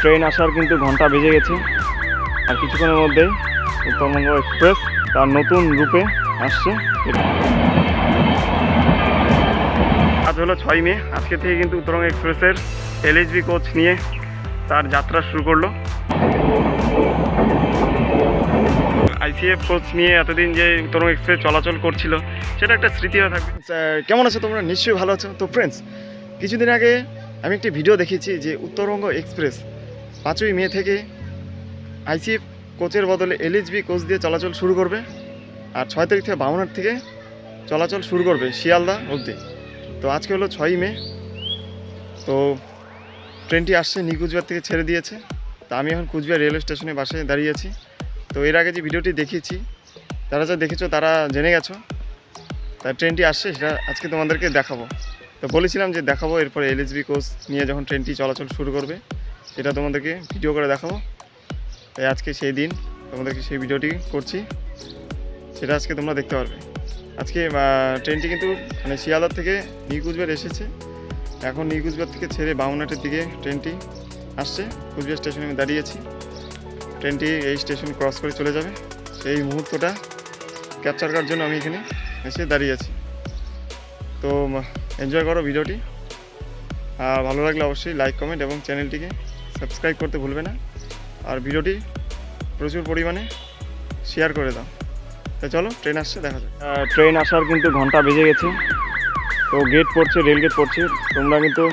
Train আসার কিন্তু ঘণ্টা বেজে গেছে। আর কিছুক্ষণের মধ্যেই উত্তরবঙ্গ এক্সপ্রেস তার নতুন রূপে আসছে। আজ হলো ছয় মে, আজকে থেকে কিন্তু উত্তরবঙ্গ এক্সপ্রেসের এলএইচবি কোচ নিয়ে তার যাত্রা শুরু করল। আইসিএফ কোচ নিয়ে এতদিন যে উত্তরবঙ্গ এক্সপ্রেস চলাচল করছিল, সেটা একটা স্মৃতি হয়ে থাকবে। কেমন আছো তোমরা? নিশ্চয়ই ভালো আছো। তো ফ্রেন্ডস কিছুদিন আগে আমি একটি ভিডিও দেখেছি যে উত্তরবঙ্গ এক্সপ্রেস পাঁচই মে থেকে আইসিএফ কোচের বদলে এলএইচবি কোচ দিয়ে চলাচল শুরু করবে আর ছয় তারিখ থেকে বামনার থেকে চলাচল শুরু করবে শিয়ালদা অবধি। তো আজকে হলো ছয়ই মে। তো ট্রেনটি আসছে নিউ কুচবিহার থেকে ছেড়ে দিয়েছে। তা আমি এখন কুচবিহার রেলওয়ে স্টেশনে বাসে দাঁড়িয়ে আছি। তো এর আগে যে ভিডিওটি দেখিয়েছি, যারা যা দেখেছ তারা জেনে গেছো। তা ট্রেনটি আসছে সেটা আজকে তোমাদেরকে দেখাবো। তো বলেছিলাম যে দেখাবো, এরপরে এলএসবি কোচ নিয়ে যখন ট্রেনটি চলাচল শুরু করবে সেটা তোমাদেরকে ভিডিও করে দেখাবো। তাই আজকে সেই দিন তোমাদেরকে সেই ভিডিওটি করছি। সেটা আজকে তোমরা দেখতে পারবে। আজকে ট্রেনটি কিন্তু মানে শিয়ালদার থেকে নিউ কুচবিহার এসেছে। এখন নিউ কুচবিহার থেকে ছেড়ে বামুনহাটের দিকে ট্রেনটি আসছে। কুচবিহার স্টেশনে আমি দাঁড়িয়েছি ট্রেনটি এই স্টেশন ক্রস করে চলে যাবে। সেই মুহূর্তটা ক্যাপচার করার জন্য আমি এখানে এসে দাঁড়িয়ে আছি। তো এনজয় করো ভিডিওটি। আর ভালো লাগলে অবশ্যই লাইক কমেন্ট এবং চ্যানেলটিকে সাবস্ক্রাইব করতে ভুলবে না। আর ভিডিওটি প্রচুর পরিমাণে শেয়ার করে দাও। তো চলো ট্রেন আসছে, দেখা যাক। ট্রেন আসার কিন্তু ঘণ্টা বেজে গেছে। তো গেট পড়ছে রেল গেট পড়ছে। তোমরা কিন্তু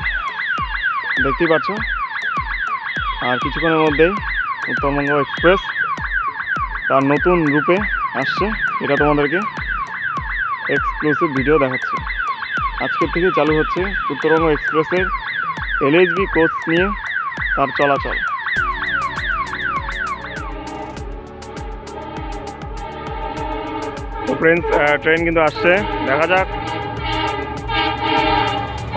দেখতেই পাচ্ছ। আর কিছুক্ষণের মধ্যেই উত্তরবঙ্গ এক্সপ্রেস তার নতুন রূপে আসছে। এটা তোমাদেরকে এক্সক্লুসিভ ভিডিও দেখাচ্ছে। আজকের থেকে চালু হচ্ছে উত্তরবঙ্গ এক্সপ্রেসের এলএইচবি কোচ নিয়ে তার চলাচল। তো ফ্রেন্ডস ট্রেন কিন্তু আসছে। দেখা যাক।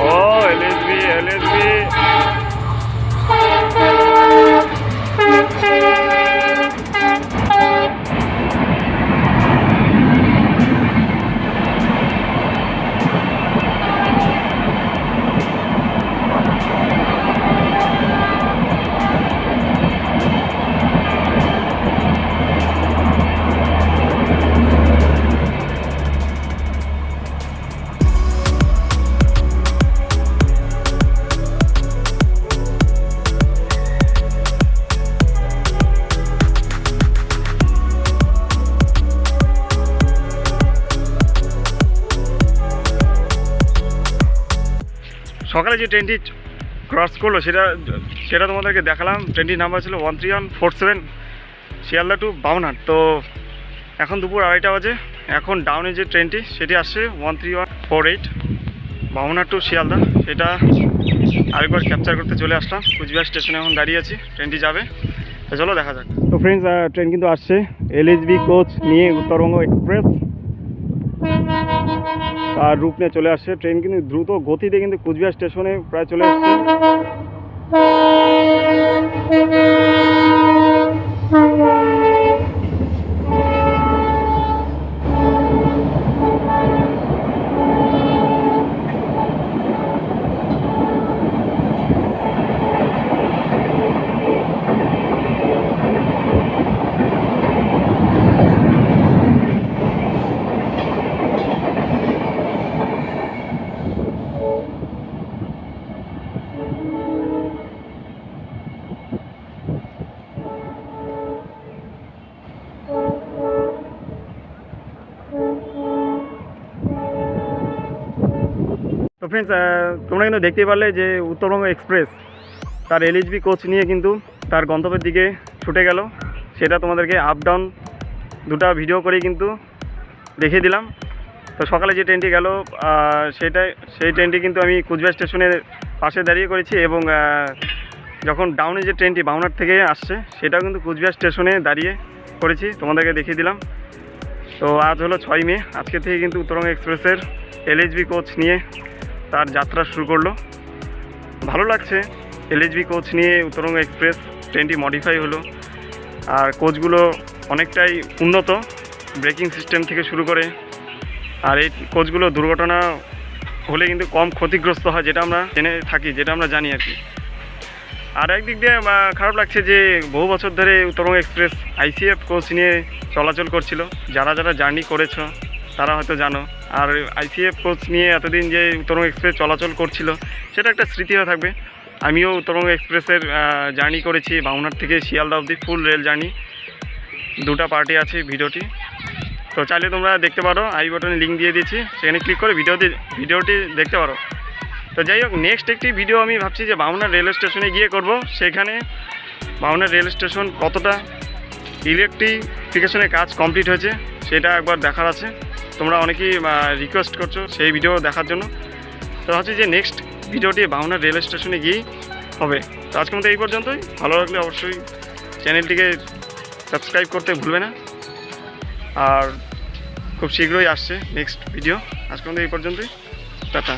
ও এলএসবি এলএসবি সকালে যে ট্রেনটি ক্রস করল, সেটা সেটা তোমাদেরকে দেখালাম। ট্রেনটির নাম্বার ছিল one three one four seven Sealdah to Baunhat তো এখন দুপুর আড়াইটা বাজে। এখন ডাউনে যে ট্রেনটি সেটি আসছে one three one four eight Baunhat to Sealdah. সেটা আরেকবার ক্যাপচার করতে চলে আসলাম। কুচবিহার স্টেশনে এখন দাঁড়িয়ে আছি। ট্রেনটি যাবে। চলো দেখা যাক। তো ফ্রেন্ডস ট্রেন কিন্তু আসছে। এলএইচবি কোচ নিয়ে উত্তরবঙ্গ এক্সপ্রেস তার রূপ নিয়ে চলে আসছে। ট্রেন কিন্তু দ্রুত গতিতে কিন্তু কুচবিহার স্টেশনে প্রায় চলে আসছে। তো ফ্রেন্ডস তোমরা কিন্তু দেখতে পারলে যে উত্তরবঙ্গ এক্সপ্রেস তার এলএইচবি কোচ নিয়ে কিন্তু তার গন্তব্যের দিকে ছুটে গেল। সেটা তোমাদেরকে আপ ডাউন দুটা ভিডিও করেই কিন্তু দেখিয়ে দিলাম। তো সকালে যে ট্রেনটি গেল সেটাই, সেই ট্রেনটি কিন্তু আমি কুচবিহার স্টেশনের পাশে দাঁড়িয়ে করেছি এবং যখন ডাউনে যে ট্রেনটি বাউনার থেকে আসছে, সেটাও কিন্তু কুচবিহার স্টেশনে দাঁড়িয়ে করেছি। তোমাদেরকে দেখিয়ে দিলাম। তো আজ হলো ছয় মে, আজকে থেকে কিন্তু উত্তরবঙ্গ এক্সপ্রেসের এলএইচবি কোচ নিয়ে তার যাত্রা শুরু করল। ভালো লাগছে। এলএইচবি কোচ নিয়ে উত্তরবঙ্গ এক্সপ্রেস ট্রেনটি মডিফাই হলো। আর কোচগুলো অনেকটাই উন্নত ব্রেকিং সিস্টেম থেকে শুরু করে। আর এই কোচগুলো দুর্ঘটনা হলে কিন্তু কম ক্ষতিগ্রস্ত হয়, যেটা আমরা জেনে থাকি, যেটা আমরা জানি আর কি। আর একদিক দিয়ে খারাপ লাগছে যে বহু বছর ধরে উত্তরবঙ্গ এক্সপ্রেস আইসিএফ কোচ নিয়ে চলাচল করছিল। যারা যারা জার্নি করেছ তারা হয়তো জানো। আর আইসিএফ কোচ নিয়ে এতদিন যে উত্তরবঙ্গ এক্সপ্রেস চলাচল করছিল, সেটা একটা স্মৃতি হয়ে থাকবে। আমিও উত্তরবঙ্গ এক্সপ্রেসের জার্নি করেছি, বাউনার থেকে শিয়ালদা অবধি ফুল রেল জার্নি দুটা পার্টি আছে ভিডিওটি। তো চাইলে তোমরা দেখতে পারো আই বাটনে লিঙ্ক দিয়ে দিয়েছি, সেখানে ক্লিক করে ভিডিওটি ভিডিওটি দেখতে পারো। তো যাই হোক নেক্সট একটি ভিডিও আমি ভাবছি যে বাউনার রেল স্টেশনে গিয়ে করব। সেখানে বাউনার রেল স্টেশন কতটা ইলেকট্রিফিকেশনের কাজ কমপ্লিট হয়েছে, সেটা একবার দেখার আছে। তোমরা অনেকেই রিকোয়েস্ট করছ সেই ভিডিও দেখার জন্য। তো ভাবছি যে নেক্সট ভিডিওটি বাউনার রেল স্টেশনে গিয়েই হবে। তো আজকের মতো এই পর্যন্তই। ভালো লাগলে অবশ্যই চ্যানেলটিকে সাবস্ক্রাইব করতে ভুলবে না। আর খুব শীঘ্রই আসছে নেক্সট ভিডিও আজকের মতো এই পর্যন্তই। টাটা।